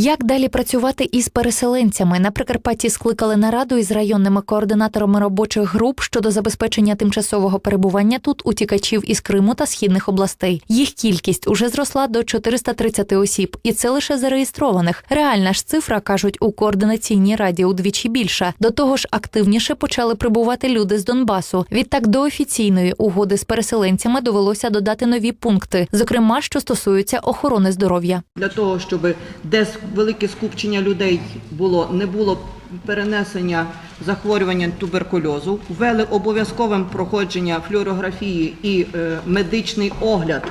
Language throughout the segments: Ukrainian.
Як далі працювати із переселенцями? На Прикарпатті скликали нараду із районними координаторами робочих груп щодо забезпечення тимчасового перебування тут утікачів із Криму та східних областей. Їх кількість уже зросла до 430 осіб, і це лише зареєстрованих. Реальна ж цифра кажуть у координаційній раді удвічі більша. До того ж, активніше почали прибувати люди з Донбасу. Відтак до офіційної угоди з переселенцями довелося додати нові пункти, зокрема, що стосуються охорони здоров'я. для того, щоб десь велике скупчення людей було, не було перенесення захворювання туберкульозу, ввели обов'язковим проходження флюорографії і е, медичний огляд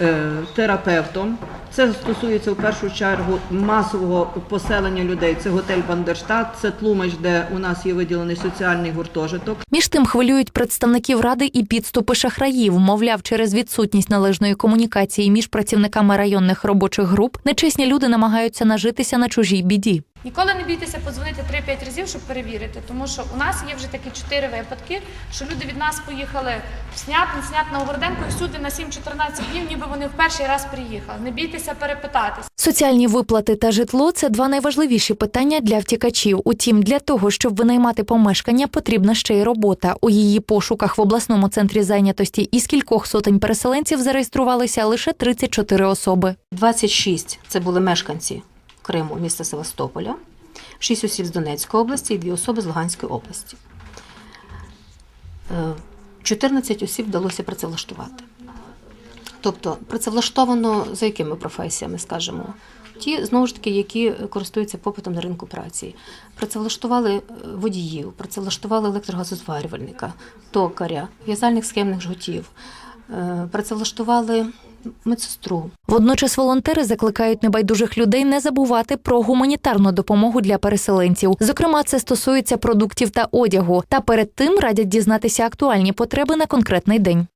е, терапевтом. Це стосується в першу чергу масового поселення людей. Це готель Бандерштат, це Тлумач, де у нас є виділений соціальний гуртожиток. Між тим хвилюють представників ради і підступи шахраїв. Мовляв, через відсутність належної комунікації між працівниками районних робочих груп нечесні люди намагаються нажитися на чужій біді. Ніколи не бійтеся подзвонити 3-5 разів, щоб перевірити, тому що у нас є вже такі чотири випадки, що люди від нас поїхали в Снятин, Снят на Огороденко і всюди на 7-14 днів, ніби вони в перший раз приїхали. Не бійтеся перепитатись. Соціальні виплати та житло це два найважливіші питання для втікачів. Утім, для того, щоб винаймати помешкання, потрібна ще й робота. У її пошуках в обласному центрі зайнятості із кількох сотень переселенців зареєструвалися лише 34 особи. 26 це були мешканці Криму, міста Севастополя, 6 осіб з Донецької області і 2 особи з Луганської області. Е, 14 осіб вдалося працевлаштувати. Тобто працевлаштовано за якими професіями, скажімо? Ті, знову ж таки, які користуються попитом на ринку праці. Працевлаштували е, водіїв, працевлаштували електрогазозварювальника, токаря, в'язальних схемних жгутів, е, працевлаштували медсестру, Водночас волонтери закликають небайдужих людей не забувати про гуманітарну допомогу для переселенців. Зокрема, це стосується продуктів та одягу. Та перед тим радять дізнатися актуальні потреби на конкретний день.